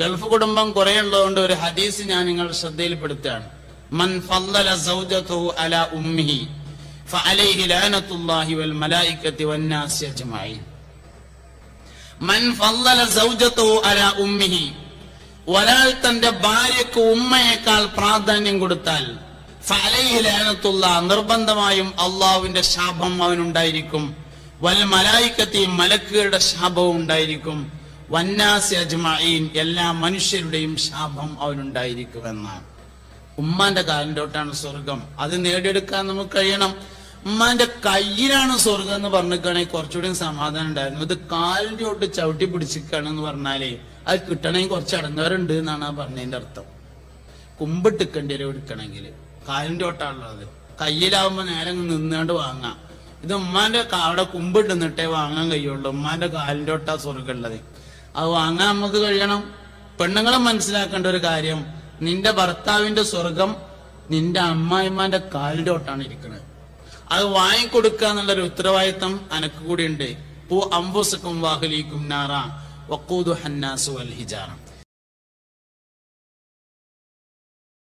Gulf കുടുംബം കുറെ ഉള്ളതുകൊണ്ട് ഒരു ഹദീസ് ഞാൻ നിങ്ങൾ ശ്രദ്ധയിൽപ്പെടുത്തുകയാണ്. മൻ ഫല്ലല സൗജതഹു അല ഉമ്മിഹി ഫഅലൈഹി ലഅനത്തുല്ലാഹി വൽ മലായികത്തി വന്നാസി അജ്മഈൻ. മൻ ഫല്ലല സൗജതഹു അല ഉമ്മിഹി ഒരാൾ തന്റെ ഭാര്യക്ക് ഉമ്മയേക്കാൾ പ്രാധാന്യം കൊടുത്താൽ ഫഅലൈഹി ലഅനത്തുല്ലാ നിർബന്ധമായും അള്ളാഹുവിന്റെ ശാപം അവനുണ്ടായിരിക്കും. വൽ മലായിക്കത്തി മലക്കുകളുടെ ശാപവും ഉണ്ടായിരിക്കും. വന്നാസി അജ്മഈൻ എല്ലാ മനുഷ്യരുടെയും ശാപം അവനുണ്ടായിരിക്കുമെന്നാണ്. ഉമ്മാന്റെ കാലിന്റോട്ടാണ് സ്വർഗം. അത് നേടിയെടുക്കാൻ നമുക്ക് കഴിയണം. ഉമ്മാന്റെ കയ്യിലാണ് സ്വർഗം എന്ന് പറഞ്ഞിരിക്കുകയാണെങ്കിൽ കുറച്ചുകൂടി സമാധാനം ഉണ്ടായിരുന്നു. ഇത് കാലിന്റെ തൊട്ട് ചവിട്ടി പിടിച്ചിരിക്കുകയാണെന്ന് പറഞ്ഞാലേ അത് കിട്ടണമെങ്കിൽ കുറച്ച് അടങ്ങാറുണ്ട് എന്നാണ് ആ പറഞ്ഞതിന്റെ അർത്ഥം. കുമ്പിട്ടിക്കേണ്ടി വരും എടുക്കണമെങ്കിൽ. കാലിന്റെ തൊട്ടാണുള്ളത്. കയ്യിലാവുമ്പോ നേരെ നിന്നുകൊണ്ട് വാങ്ങാം. ഇത് ഉമ്മാന്റെ അവിടെ കുമ്പിട്ട് നിന്നിട്ടേ വാങ്ങാൻ കഴിയുള്ളൂ. ഉമ്മാന്റെ കാലിന്റെ തൊട്ടാ സ്വർഗം ഉള്ളത്. അത് വാങ്ങാൻ നമുക്ക് കഴിയണം. പെണ്ണുങ്ങളെ മനസ്സിലാക്കേണ്ട ഒരു കാര്യം നിന്റെ ഭർത്താവിന്റെ സ്വർഗം നിന്റെ അമ്മായിമാന്റെ കാലിന്റെ തൊട്ടാണ് ഇരിക്കുന്നത് അത് വാങ്ങിക്കൊടുക്കുക എന്നുള്ളൊരു ഉത്തരവാദിത്തം അനക്ക് കൂടി ഉണ്ട് പൂ അംബുസക്കും വാഹലിക്കും നാറ. വക്കൂദു ഹന്നാസു അൽ ഹിജാറ